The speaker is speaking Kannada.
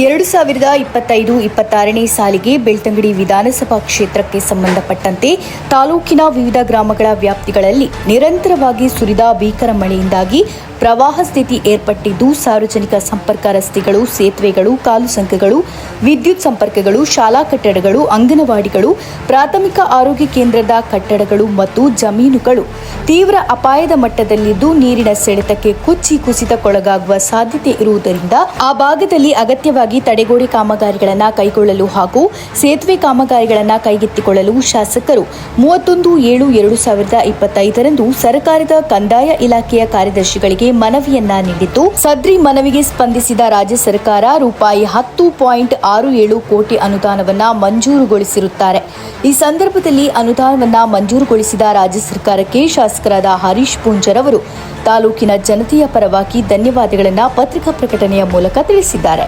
ಎರಡು ಸಾವಿರದ ಇಪ್ಪತ್ತೈದು ಇಪ್ಪತ್ತಾರನೇ ಸಾಲಿಗೆ ಬೆಳ್ತಂಗಡಿ ವಿಧಾನಸಭಾ ಕ್ಷೇತ್ರಕ್ಕೆ ಸಂಬಂಧಪಟ್ಟಂತೆ ತಾಲೂಕಿನ ವಿವಿಧ ಗ್ರಾಮಗಳ ವ್ಯಾಪ್ತಿಗಳಲ್ಲಿ ನಿರಂತರವಾಗಿ ಸುರಿದ ಭೀಕರ ಮಳೆಯಿಂದಾಗಿ ಪ್ರವಾಹ ಸ್ಥಿತಿ ಏರ್ಪಟ್ಟಿದ್ದು, ಸಾರ್ವಜನಿಕ ಸಂಪರ್ಕ ರಸ್ತೆಗಳು, ಸೇತುವೆಗಳು, ಕಾಲು ಸಂಕಗಳು, ವಿದ್ಯುತ್ ಸಂಪರ್ಕಗಳು, ಶಾಲಾ ಕಟ್ಟಡಗಳು, ಅಂಗನವಾಡಿಗಳು, ಪ್ರಾಥಮಿಕ ಆರೋಗ್ಯ ಕೇಂದ್ರದ ಕಟ್ಟಡಗಳು ಮತ್ತು ಜಮೀನುಗಳು ತೀವ್ರ ಅಪಾಯದ ಮಟ್ಟದಲ್ಲಿದ್ದು, ನೀರಿನ ಸೆಳೆತಕ್ಕೆ ಕುಚ್ಚಿ ಕುಸಿತಕ್ಕೊಳಗಾಗುವ ಸಾಧ್ಯತೆ ಇರುವುದರಿಂದ ಆ ಭಾಗದಲ್ಲಿ ಅಗತ್ಯವಾಗಿ ತಡೆಗೋಡೆ ಕಾಮಗಾರಿಗಳನ್ನು ಕೈಗೊಳ್ಳಲು ಹಾಗೂ ಸೇತುವೆ ಕಾಮಗಾರಿಗಳನ್ನು ಕೈಗೆತ್ತಿಕೊಳ್ಳಲು ಶಾಸಕರು ಮೂವತ್ತೊಂದು ಏಳು ಎರಡು ಸಾವಿರದ ಇಪ್ಪತ್ತೈದರಂದು ಸರ್ಕಾರದ ಕಂದಾಯ ಇಲಾಖೆಯ ಕಾರ್ಯದರ್ಶಿಗಳಿಗೆ ಮನವಿಯನ್ನ ನೀಡಿತ್ತು ಸದ್ರಿ ಮನವಿಗೆ ಸ್ಪಂದಿಸಿದ ರಾಜ್ಯ ಸರ್ಕಾರ ರೂಪಾಯಿ ಹತ್ತು ಪಾಯಿಂಟ್ ಆರು ಏಳು ಕೋಟಿ ಅನುದಾನವನ್ನು ಮಂಜೂರುಗೊಳಿಸಿರುತ್ತಾರೆ. ಈ ಸಂದರ್ಭದಲ್ಲಿ ಅನುದಾನವನ್ನ ಮಂಜೂರುಗೊಳಿಸಿದ ರಾಜ್ಯ ಸರ್ಕಾರಕ್ಕೆ ಶಾಸಕರಾದ ಹರೀಶ್ ಪೂಂಜರವರು ತಾಲೂಕಿನ ಜನತೆಯ ಪರವಾಗಿ ಧನ್ಯವಾದಗಳನ್ನು ಪತ್ರಿಕಾ ಪ್ರಕಟಣೆಯ ಮೂಲಕ ತಿಳಿಸಿದ್ದಾರೆ.